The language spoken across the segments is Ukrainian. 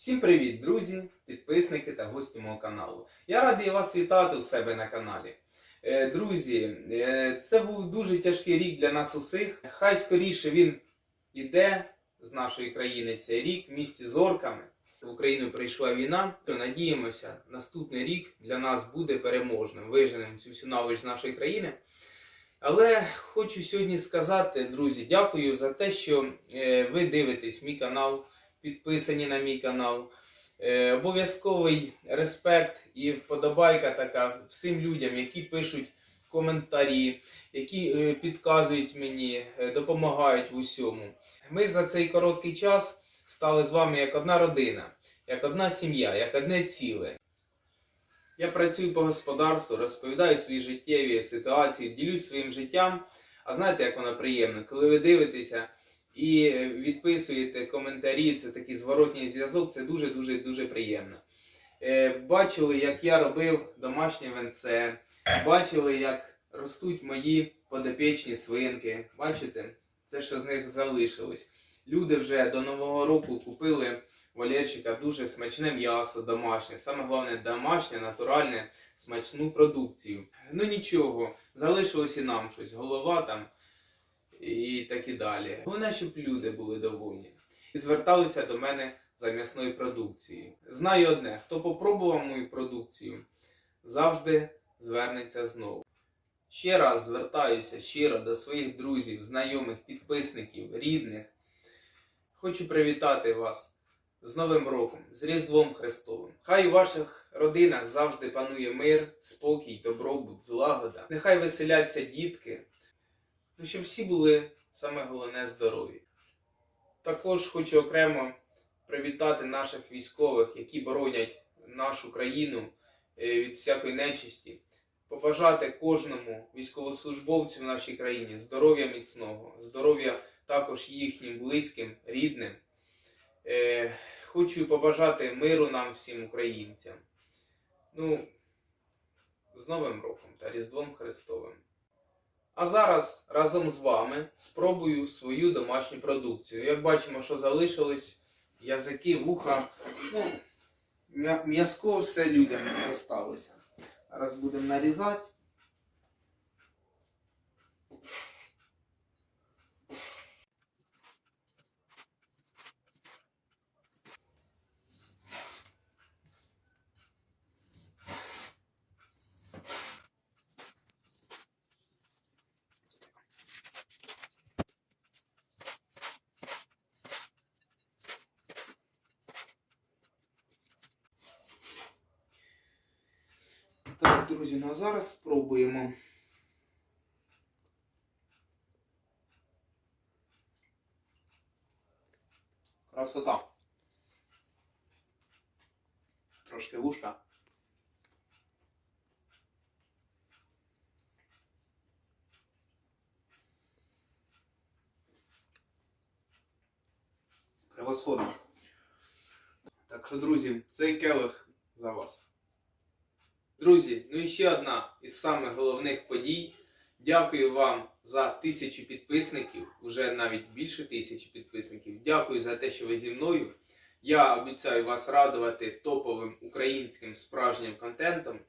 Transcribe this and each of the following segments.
Всім привіт, друзі, підписники та гості мого каналу. Я радий вас вітати у себе на каналі. Е, Друзі, е, це був дуже тяжкий рік для нас усіх. Хай скоріше він іде з нашої країни цей рік в місті з орками. В Україну прийшла війна, то надіємося, наступний рік для нас буде переможним. Виженемо цю всю навич з нашої країни. Але хочу сьогодні сказати, друзі, дякую за те, що е, ви дивитесь мій канал, підписані на мій канал. Е, Обов'язковий респект і вподобайка така всім людям, які пишуть коментарі, які е, підказують мені, е, допомагають в усьому. Ми за цей короткий час стали з вами як одна родина, як одна сім'я, як одне ціле. Я працюю по господарству, розповідаю свої життєві ситуації, ділюсь своїм життям. А знаєте, як воно приємно, коли ви дивитеся і відписуєте коментарі, це такий зворотній зв'язок, це дуже дуже приємно. Е, Бачили, як я робив домашнє венце, бачили, як ростуть мої подопічні свинки. Бачите, це що з них залишилось. Люди вже до Нового року купили Валерчика дуже смачне м'ясо домашнє, саме головне домашнє, натуральне, смачну продукцію. Ну нічого, залишилось і нам щось, голова там і так і далі. Головне, щоб люди були довольні і зверталися до мене за м'ясною продукцією. Знаю одне: хто попробував мою продукцію, завжди звернеться знову. Ще раз звертаюся щиро до своїх друзів, знайомих, підписників, рідних. Хочу привітати вас з Новим роком, з Різдвом Христовим. Хай у ваших родинах завжди панує мир, спокій, добробут, злагода. Нехай веселяться дітки, щоб всі були саме головне здорові. Також хочу окремо привітати наших військових, які боронять нашу країну е, від всякої нечисті. Побажати кожному військовослужбовцю в нашій країні здоров'я міцного, здоров'я також їхнім близьким, рідним. Е, хочу побажати миру нам всім українцям. Ну, з Новим роком та Різдвом Христовим. А зараз разом з вами спробую свою домашню продукцію. Як бачимо, що залишились язики, вуха. Ну, м'язко все людям досталося. Зараз будемо нарізати. Так, друзі, ну а зараз спробуємо. Красота. Трошки вушка. Превосходно. Так що, друзі, цей келих за вас. Друзі, ну і ще одна із самих головних подій. Дякую вам за тисячу підписників, вже навіть більше тисячі підписників. Дякую за те, що ви зі мною. Я обіцяю вас радувати топовим українським справжнім контентом.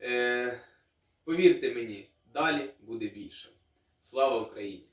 Е, повірте мені, далі буде більше. Слава Україні!